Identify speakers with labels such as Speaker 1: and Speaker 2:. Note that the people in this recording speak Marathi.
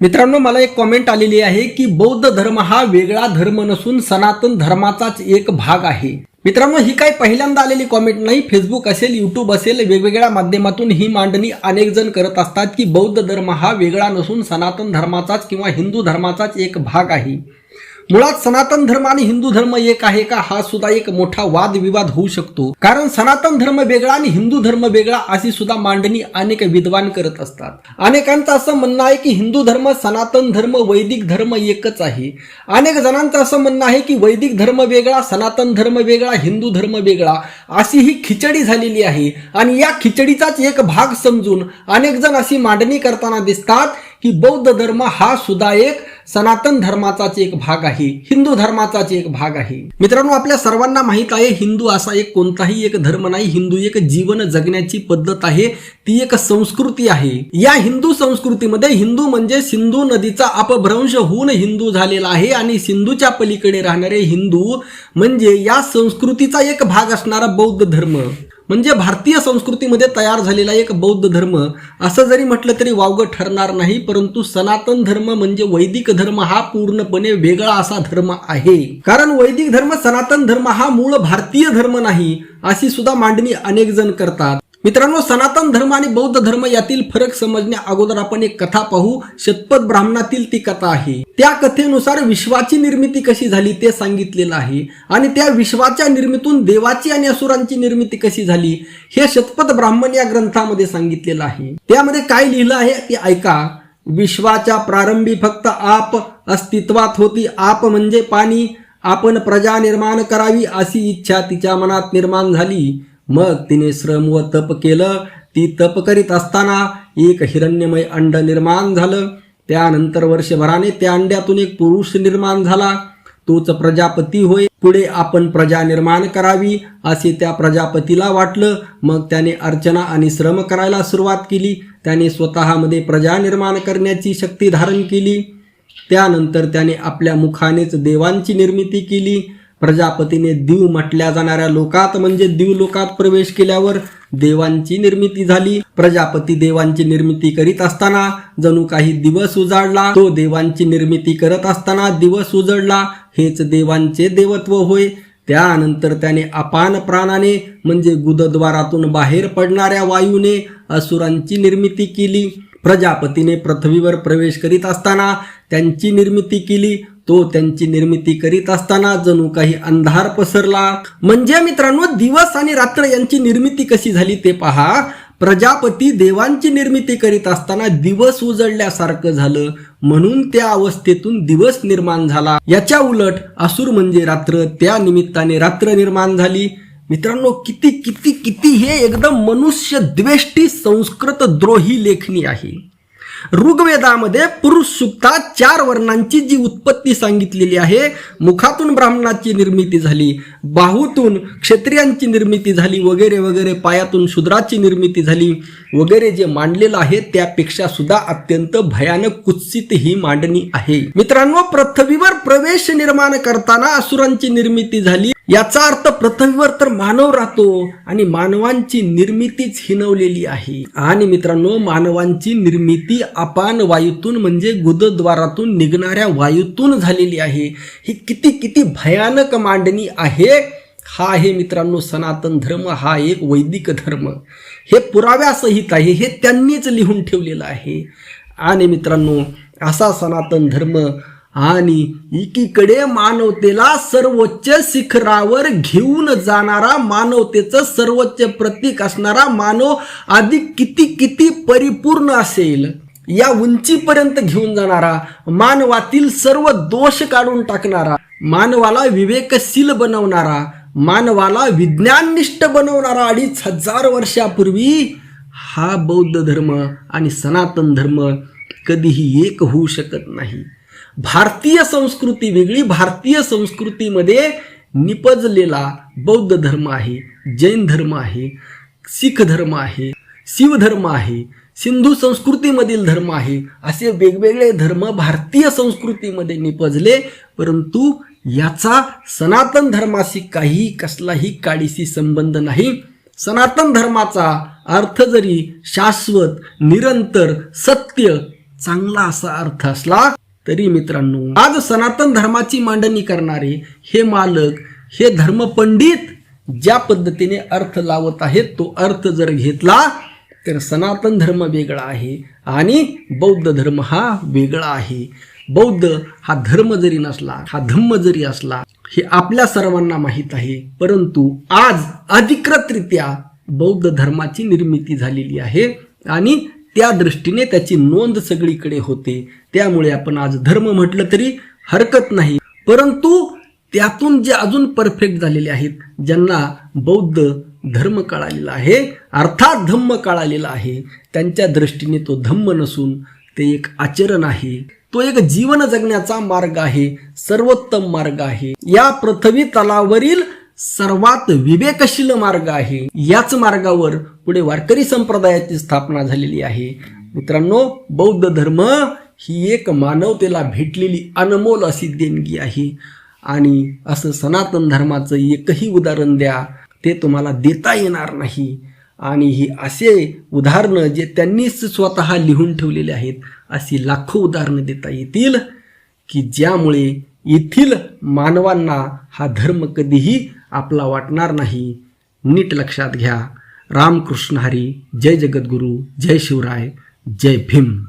Speaker 1: मित्रांनो मला एक कॉमेंट आलेली आहे की बौद्ध धर्म हा वेगळा धर्म नसून सनातन धर्माचाच एक भाग आहे. मित्रांनो ही काही पहिल्यांदा आलेली कॉमेंट नाही फेसबुक असेल युट्यूब असेल वेगवेगळ्या माध्यमातून ही मांडणी अनेक जण करत असतात की बौद्ध धर्म हा वेगळा नसून सनातन धर्माचाच किंवा हिंदू धर्माचाच एक भाग आहे. मुळात सनातन धर्म आणि हिंदू धर्म एक आहे का? हा सुद्धा एक मोठा वादविवाद होऊ शकतो. कारण सनातन धर्म वेगळा आणि हिंदू धर्म वेगळा अशी सुद्धा मांडणी अनेक विद्वान करत असतात. अनेकांचं असं म्हणणं आहे की हिंदू धर्म सनातन धर्म वैदिक धर्म एकच आहे. अनेक जणांचं असं म्हणणं आहे की वैदिक धर्म वेगळा सनातन धर्म वेगळा हिंदू धर्म वेगळा. अशी ही खिचडी झालेली आहे. आणि या खिचडीचाच एक भाग समजून अनेक जण अशी मांडणी करताना दिसतात की बौद्ध धर्म हा सुद्धा एक सनातन धर्माचाच एक भाग आहे हिंदू धर्माचाच एक भाग आहे. मित्रांनो आपल्या सर्वांना माहीत आहे हिंदू असा एक कोणताही एक धर्म नाही हिंदू एक जीवन जगण्याची पद्धत आहे ती एक संस्कृती आहे. या हिंदू संस्कृतीमध्ये हिंदू म्हणजे सिंधू नदीचा अपभ्रंश होऊन हिंदू झालेला आहे आणि सिंधूच्या पलीकडे राहणारे हिंदू म्हणजे या संस्कृतीचा एक भाग असणारा बौद्ध धर्म. म्हणजे भारतीय संस्कृतीमध्ये तयार झालेला एक बौद्ध धर्म असं जरी म्हटलं तरी वावगं ठरणार नाही परंतु सनातन धर्म म्हणजे वैदिक धर्म हा पूर्णपणे वेगळा असा धर्म आहे. कारण वैदिक धर्म सनातन धर्म हा मूळ भारतीय धर्म नाही अशी सुद्धा मांडणी अनेक जण करतात. मित्रांनो सनातन धर्म आणि बौद्ध धर्म यातील फरक समजण्या अगोदर आपण एक कथा पाहू. शतपथ ब्राह्मणातील ती कथा आहे. त्या कथेनुसार विश्वाची निर्मिती कशी झाली ते सांगितलेलं आहे. आणि त्या विश्वाच्या निर्मितीतून देवाची आणि असुरांची निर्मिती कशी झाली हे शतपथ ब्राह्मण या ग्रंथामध्ये सांगितलेलं आहे. त्यामध्ये काय लिहिलं आहे ते ऐका. विश्वाच्या प्रारंभी फक्त आप अस्तित्वात होती. आप म्हणजे पाणी. आपण प्रजा निर्माण करावी अशी इच्छा तिच्या मनात निर्माण झाली. मग तिने श्रम व तप केलं. ती तप करीत असताना एक हिरण्यमय अंड निर्माण झालं. त्यानंतर वर्षभराने त्या अंड्यातून एक पुरुष निर्माण झाला. तोच प्रजापती होय. पुढे आपण प्रजा निर्माण करावी असे त्या प्रजापतीला वाटलं. मग त्याने अर्चना आणि श्रम करायला सुरुवात केली. त्याने स्वतःमध्ये प्रजा निर्माण करण्याची शक्ती धारण केली. त्यानंतर त्याने आपल्या मुखानेच देवांची निर्मिती केली. प्रजापतीने दीव म्हटल्या जाणाऱ्या लोकात म्हणजे दीव लोकात प्रवेश केल्यावर देवांची निर्मिती झाली. प्रजापती देवांची निर्मिती करीत असताना जणू काही दिवस उजाडला. तो देवांची निर्मिती करत असताना दिवस उजडला. हेच देवांचे देवत्व होय. त्यानंतर त्याने अपान प्राणाने म्हणजे गुदद्वारातून बाहेर पडणाऱ्या वायूने असुरांची निर्मिती केली. प्रजापतीने पृथ्वीवर प्रवेश करीत असताना त्यांची निर्मिती केली. तो त्यांची निर्मिती करीत असताना जणू काही अंधार पसरला. म्हणजे मित्रांनो दिवस आणि रात्र यांची निर्मिती कशी झाली ते पहा. प्रजापती देवांची निर्मिती करीत असताना दिवस उजळल्यासारखं झालं. म्हणून त्या अवस्थेतून दिवस निर्माण झाला. याच्या उलट असुर म्हणजे रात्र. त्या निमित्ताने रात्र निर्माण झाली. मित्रांनो किती किती किती हे एकदम मनुष्य द्वेष्टी संस्कृत द्रोही लेखणी आहे. ऋग्वेदामध्ये पुरुष सुक्तात चार वर्णांची जी उत्पत्ती सांगितलेली आहे मुखातून ब्राह्मणाची निर्मिती झाली बाहूतून क्षत्रियांची निर्मिती झाली वगैरे वगैरे पायातून शूद्राची निर्मिती झाली वगैरे जे मांडलेलं आहे त्यापेक्षा सुद्धा अत्यंत भयानक कुत्सित ही मांडणी आहे. मित्रांनो पृथ्वीवर प्रवेश निर्माण करताना असुरांची निर्मिती झाली. याचा अर्थ पृथ्वीवर तर मानव राहतो आणि मानवांची निर्मितीच हिनवलेली आहे. आणि मित्रांनो मानवांची निर्मिती अपान वायूतून म्हणजे गुदद्वारातून निघणाऱ्या वायूतून झालेली आहे. ही किती किती भयानक मांडणी आहे? हा आहे मित्रांनो सनातन धर्म. हा एक वैदिक धर्म. हे पुराव्यासहित आहे. हे त्यांनीच लिहून ठेवलेलं आहे. आणि मित्रांनो असा सनातन धर्म आणि एकीकडे मानवतेला सर्वोच्च शिखरावर घेऊन जाणारा मानवतेचं सर्वोच्च प्रतीक असणारा मानव आधी किती किती परिपूर्ण असेल या उंचीपर्यंत घेऊन जाणारा मानवातील सर्व दोष काढून टाकणारा मानवाला विवेकशील बनवणारा मानवाला विज्ञाननिष्ठ बनवणारा अडीच हजार वर्षापूर्वी हा बौद्ध धर्म आणि सनातन धर्म कधीही एक होऊ शकत नाही. भारतीय संस्कृती वेगळी भारतीय संस्कृतीमध्ये निपजलेला बौद्ध धर्म आहे जैन धर्म आहे सिख धर्म आहे शिवधर्म आहे सिंधू संस्कृतीमधील धर्म आहे असे वेगवेगळे धर्म भारतीय संस्कृतीमध्ये निपजले परंतु याचा सनातन धर्माशी काही कसलाही काडीशी संबंध नाही. सनातन धर्माचा अर्थ जरी शाश्वत निरंतर सत्य चांगला असा अर्थ असला तरी मित्रांनो आज सनातन धर्माची मांडणी करणारे हे मालक हे धर्मपंडित ज्या पद्धतीने अर्थ लावत आहेत तो अर्थ जर घेतला तर सनातन धर्म वेगळा आहे आणि बौद्ध धर्म हा वेगळा आहे. बौद्ध हा धर्म जरी नसला हा धम्म जरी असला हे आपल्या सर्वांना माहीत आहे परंतु आज अधिकृतरित्या बौद्ध धर्माची निर्मिती झालेली आहे आणि त्या दृष्टीने त्याची नोंद सगळीकडे होते. त्यामुळे आपण आज धर्म म्हटलं तरी हरकत नाही. परंतु त्यातून जे अजून परफेक्ट झालेले आहेत ज्यांना बौद्ध धर्म कळालेला आहे अर्थात धम्म कळालेला आहे त्यांच्या दृष्टीने तो धम्म नसून ते एक आचरण आहे. तो एक जीवन जगण्याचा मार्ग आहे सर्वोत्तम मार्ग आहे. या पृथ्वी तलावरील सर्वात विवेकशील मार्ग आहे. याच मार्गावर पुढे वारकरी संप्रदायाची स्थापना झालेली आहे. मित्रांनो बौद्ध धर्म ही एक मानवतेला भेटलेली अनमोल अशी देणगी आहे. आणि असं सनातन धर्माचं एकही उदाहरण द्या ते तुम्हाला देता येणार नाही. आणि ही असे उदाहरणं जे त्यांनीच स्वतः लिहून ठेवलेले आहेत अशी लाखो उदाहरणं देता येतील की ज्यामुळे येथील मानवांना हा धर्म कधीही आपला वाटणार नाही. नीट लक्षात घ्या. रामकृष्ण हरी. जय जगद्गुरू. जय शिवराय. जय भीम.